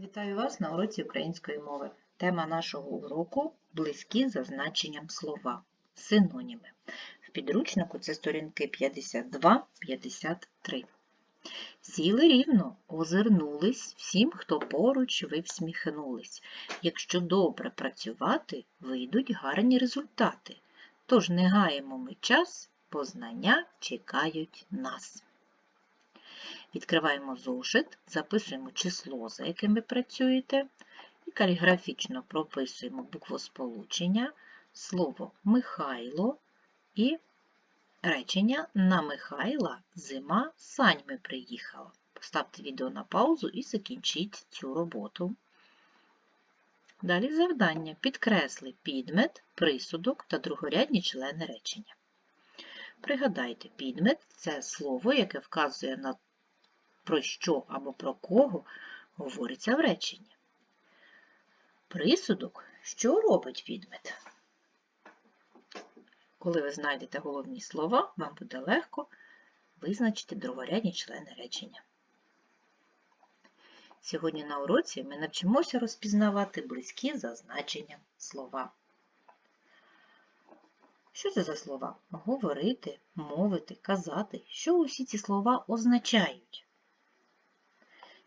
Вітаю вас на уроці української мови. Тема нашого уроку близькі за значенням слова. Синоніми. В підручнику це сторінки 52-53. Сіли рівно, озирнулись, всім, хто поруч, ви всміхнулись. Якщо добре працювати, вийдуть гарні результати. Тож не гаємо ми час, познання чекають нас. Відкриваємо зошит, записуємо число, за яким ви працюєте, і каліграфічно прописуємо буквосполучення, слово Михайло і речення на Михайла зима саньми приїхала. Поставте відео на паузу і закінчіть цю роботу. Далі завдання. Підкресли підмет, присудок та другорядні члени речення. Пригадайте, підмет це слово, яке вказує на про що або про кого говориться в реченні. Присудок, що робить підмет? Коли ви знайдете головні слова, вам буде легко визначити другорядні члени речення. Сьогодні на уроці ми навчимося розпізнавати близькі за значенням слова. Що це за слова? Говорити, мовити, казати. Що усі ці слова означають?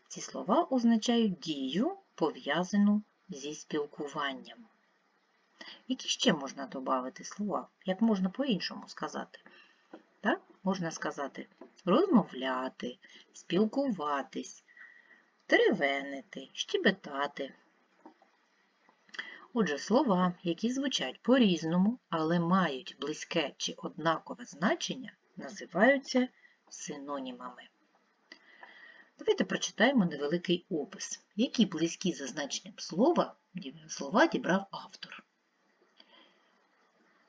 Ці слова означають дію, пов'язану зі спілкуванням. Які ще можна додати слова? Як можна по-іншому сказати? Так? Можна сказати розмовляти, спілкуватись, теревенити, щебетати. Отже, слова, які звучать по-різному, але мають близьке чи однакове значення, називаються синонімами. Давайте прочитаємо невеликий опис, які близькі за значенням слова слова дібрав автор.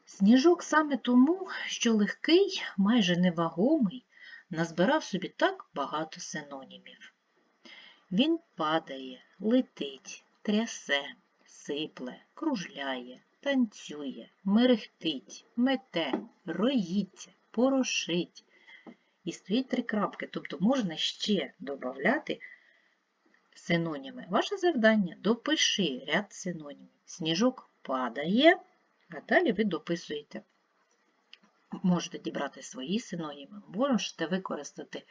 Сніжок саме тому, що легкий, майже невагомий, назбирав собі так багато синонімів. Він падає, летить, трясе, сипле, кружляє, танцює, мерехтить, мете, роїться, порошить, і стоїть три крапки, тобто можна ще додати синоніми. Ваше завдання допиши ряд синонімів. Сніжок падає, а далі ви дописуєте. Можете дібрати свої синоніми, можете використати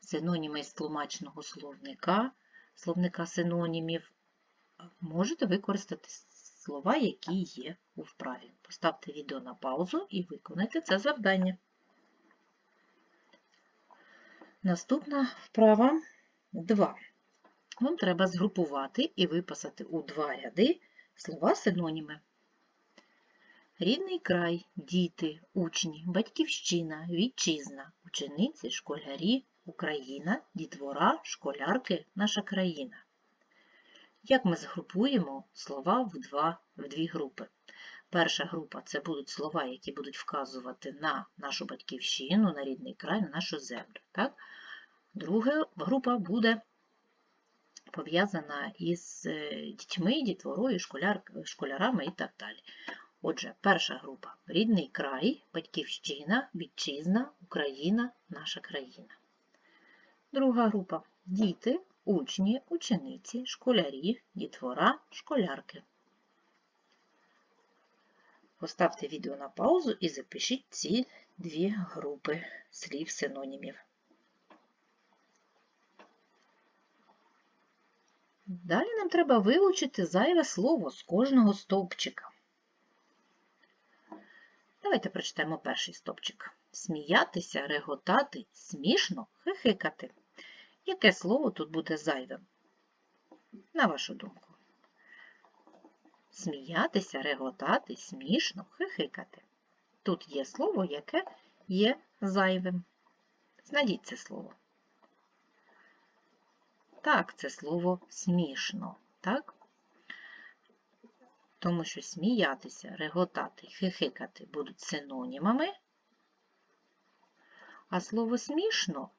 синоніми з тлумачного словника, словника синонімів. Можете використати слова, які є у вправі. Поставте відео на паузу і виконайте це завдання. Наступна вправа 2. Вам треба згрупувати і виписати у два ряди слова синоніми. Рідний край, діти, учні, батьківщина, вітчизна, учениці, школярі, Україна, дітвора, школярки, наша країна. Як ми згрупуємо слова в, два, в дві групи? Перша група це будуть слова, які будуть вказувати на нашу батьківщину, на рідний край, на нашу землю. Так? Друга група буде пов'язана із е, дітьми, дітворою, школяр, школярами і так далі. Отже, перша група рідний край, батьківщина, вітчизна, Україна, наша країна. Друга група діти, учні, учениці, школярі, дітвора, школярки. Поставте відео на паузу і запишіть ці дві групи слів синонімів. Далі нам треба вилучити зайве слово з кожного стовпчика. Давайте прочитаємо перший стовпчик. Сміятися, реготати, смішно, хихикати. Яке слово тут буде зайвим? На вашу думку. Сміятися, реготати, смішно, хихикати. Тут є слово, яке є зайвим. Знайдіть це слово. Так, це слово смішно, так? Тому що сміятися, реготати, хихикати будуть синонімами, а слово смішно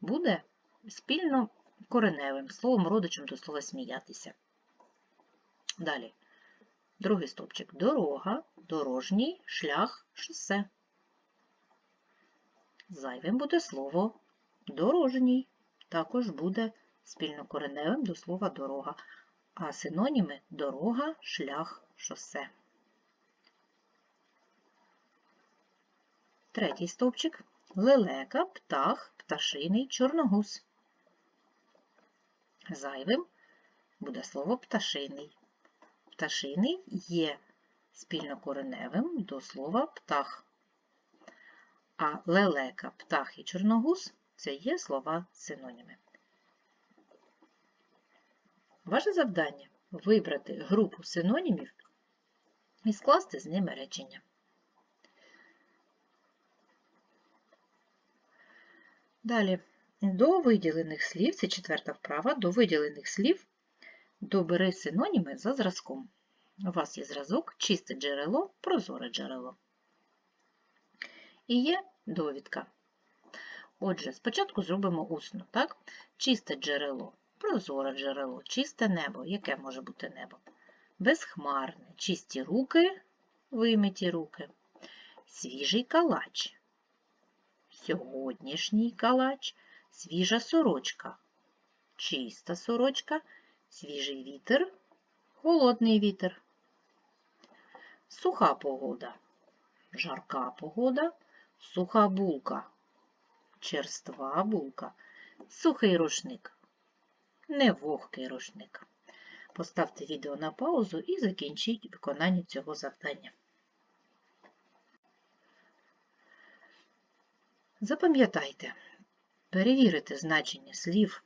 буде спільно кореневим словом родичем до слова сміятися. Далі. Другий стовпчик дорога, дорожній, шлях, шосе. Зайвим буде слово дорожній, також буде спільнокореневим до слова дорога, а синоніми дорога, шлях, шосе. Третій стовпчик лелека, птах, пташиний, чорногуз. Зайвим буде слово пташиний. Пташиний є спільнокореневим до слова птах. А лелека, птах і чорногуз це є слова синоніми. Ваше завдання вибрати групу синонімів і скласти з ними речення. Далі, до виділених слів, це четверта вправа, до виділених слів добери синоніми за зразком. У вас є зразок, чисте джерело, прозоре джерело. І є довідка. Отже, спочатку зробимо усно, так? Чисте джерело, прозоре джерело, чисте небо. Яке може бути небо? Безхмарне, чисті руки, вимиті руки, свіжий калач, сьогоднішній калач, свіжа сорочка, чиста сорочка, свіжий вітер, холодний вітер, суха погода, жарка погода, суха булка, черства булка, сухий рушник, невогкий рушник. Поставте відео на паузу і закінчіть виконання цього завдання. Запам'ятайте, перевірити значення слів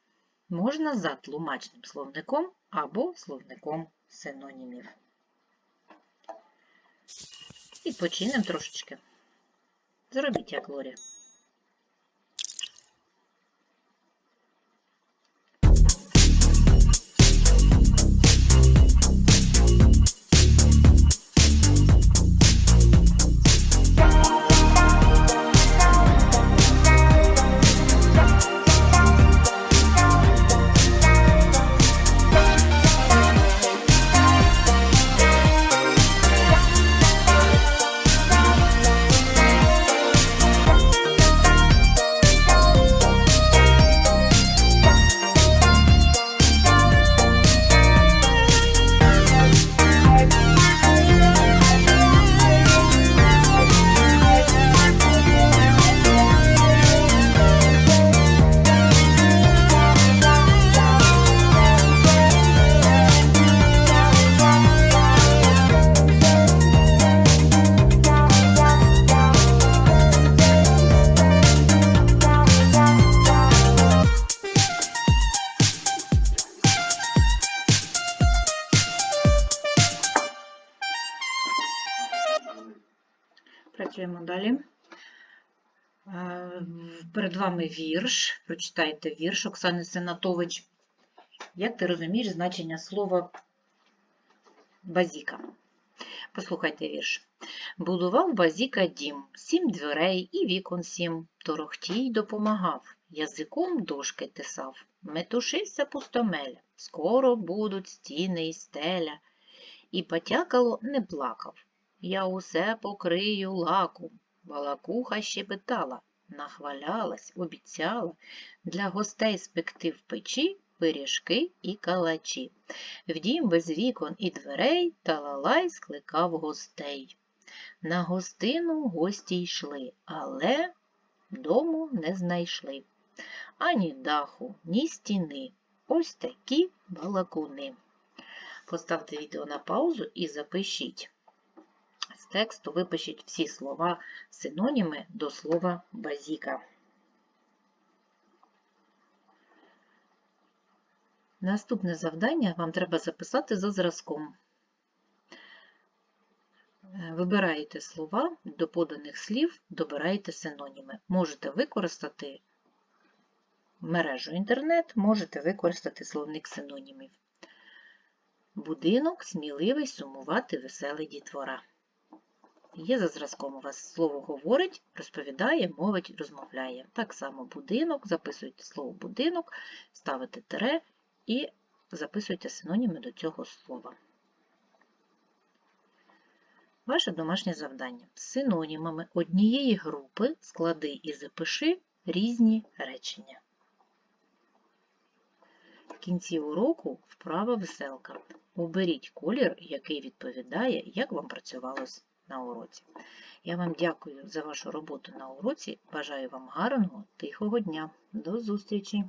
можна за тлумачним словником або словником синонімів. І починемо трошечки. Зробіть як Лорі. Працюємо далі. Е, Перед вами вірш. Прочитайте вірш Оксани Сенатович. Як ти розумієш значення слова базіка? Послухайте вірш. Будував базіка дім, сім дверей і вікон сім. Торохтій допомагав, язиком дошки тисав. Метушився пустомель, скоро будуть стіни й стеля. І потякало не плакав. Я усе покрию лаком. Балакуха щебетала, нахвалялась, обіцяла для гостей спекти в печі пиріжки і калачі. В дім без вікон і дверей талалай скликав гостей. На гостину гості йшли, але дому не знайшли. Ані даху, ні стіни. Ось такі балакуни. Поставте відео на паузу і запишіть. Тексту випишіть всі слова синоніми до слова базіка. Наступне завдання вам треба записати за зразком. Е, Вибираєте слова, до поданих слів добираєте синоніми. Можете використати мережу інтернет, можете використати словник синонімів. Будинок сміливий сумувати веселий дітвора. Є за зразком у вас слово говорить, розповідає, мовить, розмовляє. Так само будинок, записуйте слово будинок, ставите тире і записуйте синоніми до цього слова. Ваше домашнє завдання. Синонімами однієї групи склади і запиши різні речення. В кінці уроку вправа веселка. Оберіть колір, який відповідає, як вам працювалось на уроці. Я вам дякую за вашу роботу на уроці. Бажаю вам гарного, тихого дня. До зустрічі!